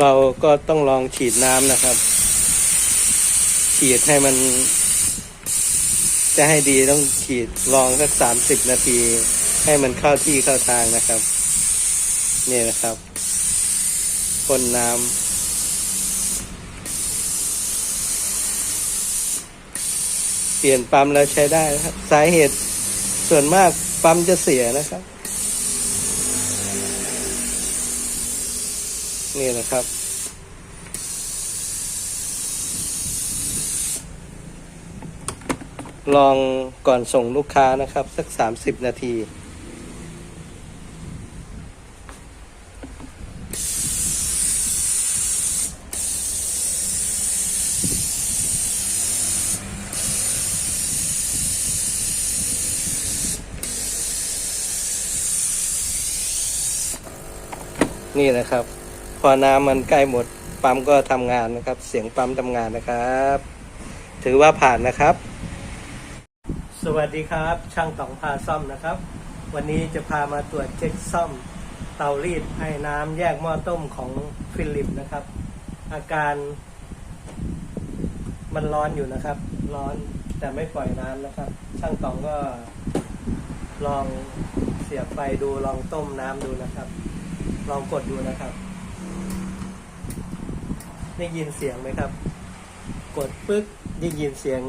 เราก็ต้องลองฉีดน้ำนะครับ ฉีดให้มัน จะให้ดีต้องฉีดลองสักสามสิบนาที ให้มันเข้าที่เข้าทางนะครับ นี่นะครับพ่นน้ำเปลี่ยนปั๊มแล้วใช้ได้นะครับ สาเหตุส่วนมากปั๊มจะเสียนะครับ นี่นะครับ ลองก่อนส่งลูกค้านะครับ สักสามสิบนาที นี่นะครับ พอน้ำมันใกล้หมดปั๊มก็ทำงานนะครับ เสียงปั๊มทำงานนะครับ ถือว่าผ่านนะครับ สวัสดีครับ ช่างต๋องพาซ่อมนะครับ วันนี้จะพามาตรวจเช็คซ่อม เตารีดไอ้น้ำแยกหม้อต้มของฟิลิปนะครับ อาการมันร้อนอยู่นะครับ ร้อนแต่ไม่ปล่อยน้ำนะครับ ช่างต๋องก็ลองเสียบไฟดูลองต้มน้ำดูนะครับ ลองกดดูนะครับ ได้ยินเสียงไหมครับ กดปึ๊กได้ยินเสียง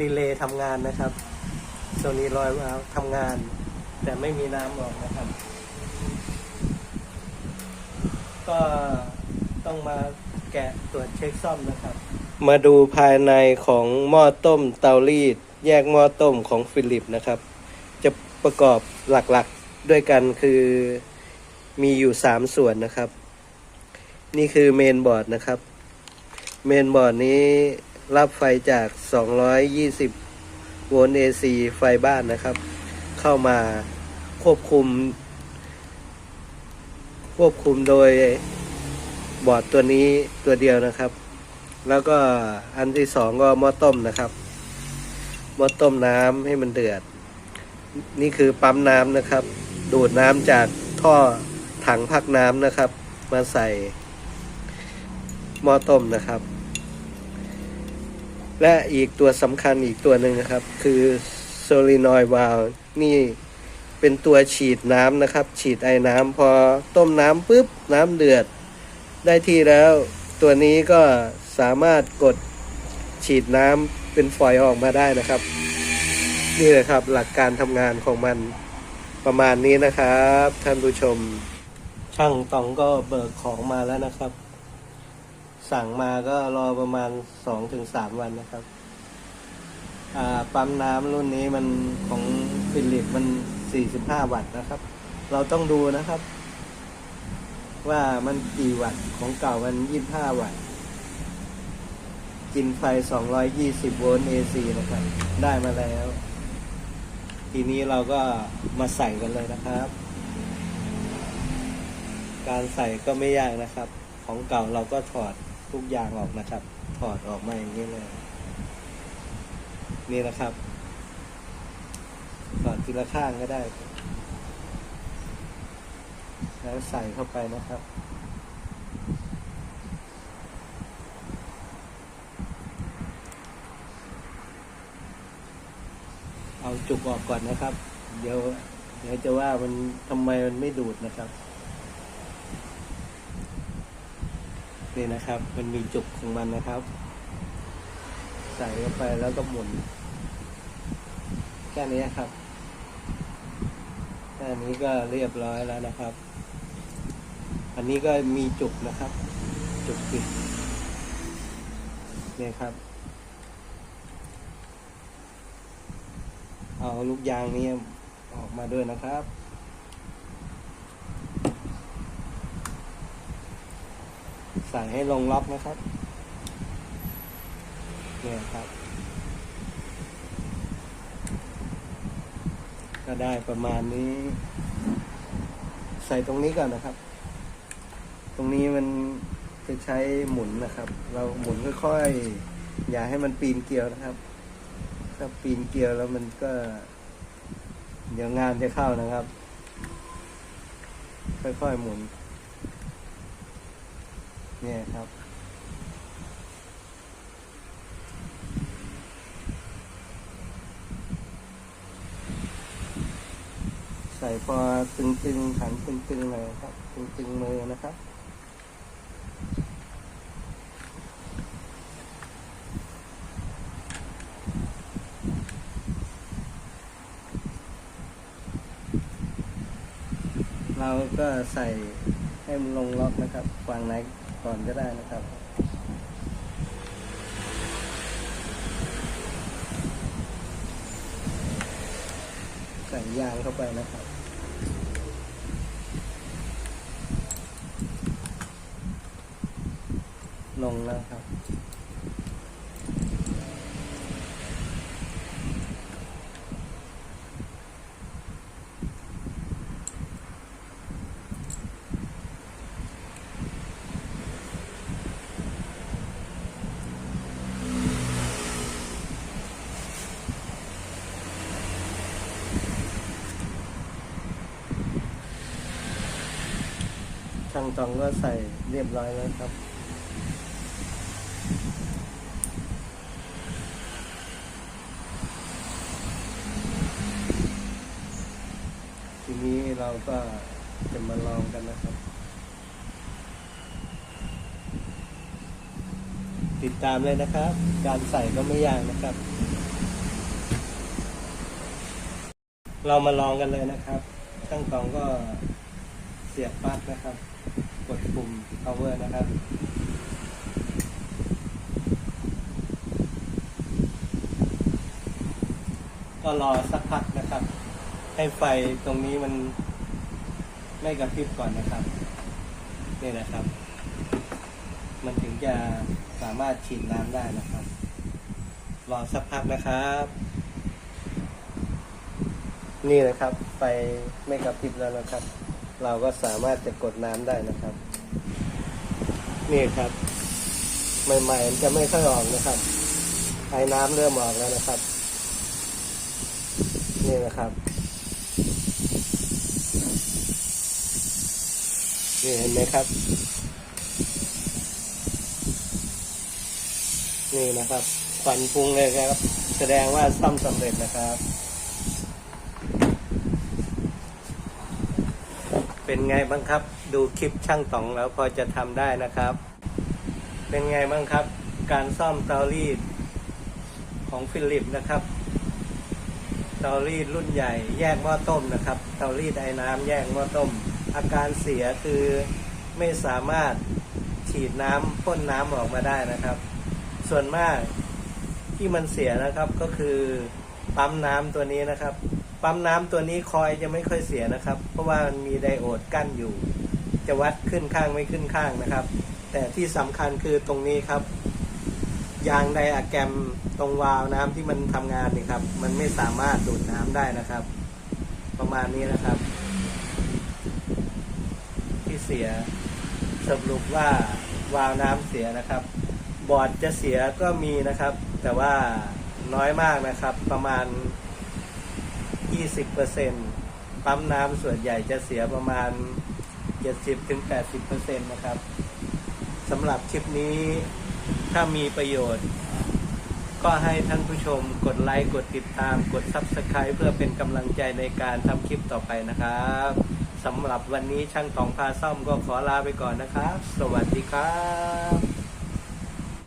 รีเลย์ทำงานนะครับโซนีลอยมาทำงาน แต่ไม่มีน้ำออกนะครับ ก็ต้องมาแกะตรวจเช็คซ่อมนะครับ มาดูภายในของหม้อต้มเตารีด แยกหม้อต้มของฟิลิปนะครับ จะประกอบหลักๆด้วยกันคือมีอยู่สามส่วนนะครับ นี่คือเมนบอร์ดนะครับ เมนบอร์ดนี้รับไฟจาก 220 โวลต์ AC ไฟบ้านนะครับ เข้ามาควบคุม ควบคุมโดยบอร์ดตัวนี้ตัวเดียวนะครับ แล้วก็อันที่สองก็หม้อต้มนะครับหม้อต้มน้ำให้มันเดือด นี่คือปั๊มน้ำนะครับ ดูดน้ำจากท่อถังพักน้ำนะครับ มาใส่ หม้อต้มนะครับ และอีกตัวสำคัญอีกตัวหนึ่งนะครับ คือโซลินอยวาลนี่เป็นตัวฉีดน้ำนะครับ ฉีดไอ้น้ำพอต้มน้ำปุ๊บน้ำเดือด ได้ที่แล้ว ตัวนี้ก็สามารถกดฉีดน้ำเป็นฝอยออกมาได้นะครับ นี่แหละครับหลักการทำงานของมันประมาณนี้นะครับ ท่านผู้ชมช่างตองก็เบิกของมาแล้วนะครับ สั่งมาก็รอประมาณสองถึงสามวันนะครับปั๊มน้ำรุ่นนี้มันของฟิลิปมันสี่สิบห้าวัตต์นะครับ เราต้องดูนะครับ ว่ามันกี่วัตต์ของเก่ามันยี่ห้าวัตต์กินไฟสองร้อยยี่สิบโวลต์ AC นะครับ ได้มาแล้ว ทีนี้เราก็มาใส่กันเลยนะครับ การใส่ก็ไม่ยากนะครับ ของเก่าเราก็ถอด ทุกอย่างออกนะครับ ถอดออกมาอย่างนี้เลย นี่นะครับถอดทีละข้างก็ได้ แล้วใส่เข้าไปนะครับเอาจุกออกก่อนนะครับ เดี๋ยวเดี๋ยวจะว่ามันทำไมมันไม่ดูดนะครับ นี่นะครับ มันมีจุกของมันนะครับ ใส่เข้าไปแล้วก็หมุน แค่นี้ครับแค่นี้ก็เรียบร้อยแล้วนะครับ อันนี้ก็มีจุกนะครับ จุกปิดเนี่ยครับ เอาลูกยางนี้ออกมาด้วยนะครับ ใส่ให้ลงล็อกนะครับเนี่ยครับ ก็ได้ประมาณนี้ ใส่ตรงนี้ก่อนนะครับ ตรงนี้มันจะใช้หมุนนะครับ เราหมุนค่อยๆ อย่าให้มันปีนเกลียวนะครับ ถ้าปีนเกลียวแล้วมันก็ เดี๋ยวงานจะเข้านะครับ ค่อยๆหมุน เนี่ยครับ ใส่พอตึงๆขันตึงๆเลยครับ ตึงๆมือนะครับเราก็ใส่ให้มันลงล็อกนะครับวางไหน ก่อนก็ได้นะครับใส่ยางเข้าไปนะครับลงแล้วครับ ช่างตองก็ใส่เรียบร้อยแล้วครับ ทีนี้เราก็จะมาลองกันนะครับ ติดตามเลยนะครับ การใส่ก็ไม่ยากนะครับ เรามาลองกันเลยนะครับช่างตองก็ เสียบปลั๊กนะครับ กดปุ่ม power นะครับก็รอสักพักนะครับ ให้ไฟตรงนี้มันไม่กระพริบก่อนนะครับ นี่นะครับ มันถึงจะสามารถฉีดน้ำได้นะครับ รอสักพักนะครับ นี่นะครับ ไฟไม่กระพริบแล้วนะครับ เราก็สามารถจะกดน้ำได้นะครับ นี่ครับ ใหม่ๆมันจะไม่ค่อยออกนะครับไอ้น้ำเริ่มออกแล้วนะครับ นี่นะครับ นี่เห็นไหมครับ นี่นะครับควันฟุ้งเลยครับ แสดงว่าซ่อมสำเร็จนะครับ เป็นไงบ้างครับ ดูคลิปช่างต๋องแล้วพอจะทำได้นะครับ เป็นไงบ้างครับ การซ่อมเตารีดของฟิลิปนะครับเตารีดรุ่นใหญ่แยกหม้อต้มนะครับเตารีดไอ้น้ำแยกหม้อต้ม อาการเสียคือไม่สามารถฉีดน้ำพ่นน้ำออกมาได้นะครับ ส่วนมากที่มันเสียนะครับก็คือปั๊มน้ำตัวนี้นะครับ ปั๊มน้ำตัวนี้คอยจะไม่ค่อยเสียนะครับ เพราะว่ามันมีไดโอดกั้นอยู่ จะวัดขึ้นข้างไม่ขึ้นข้างนะครับ แต่ที่สำคัญคือตรงนี้ครับ ยางไดอะแกรมตรงวาล์วน้ำที่มันทำงานนี่ครับ มันไม่สามารถดูดน้ำได้นะครับ ประมาณนี้นะครับ ที่เสียสรุปว่าวาล์วน้ำเสียนะครับ บอร์ดจะเสียก็มีนะครับ แต่ว่าน้อยมากนะครับ ประมาณ 20%ปั๊มน้ำส่วนใหญ่จะเสียประมาณ 70-80%นะครับสำหรับคลิปนี้ถ้ามีประโยชน์ ก็ให้ท่านผู้ชมกดไลค์ กดติดตาม กด Subscribe เพื่อเป็นกำลังใจในการทำคลิปต่อไปนะครับสำหรับวันนี้ช่างตองพาซ่อมก็ขอลาไปก่อนนะครับ สวัสดีครับ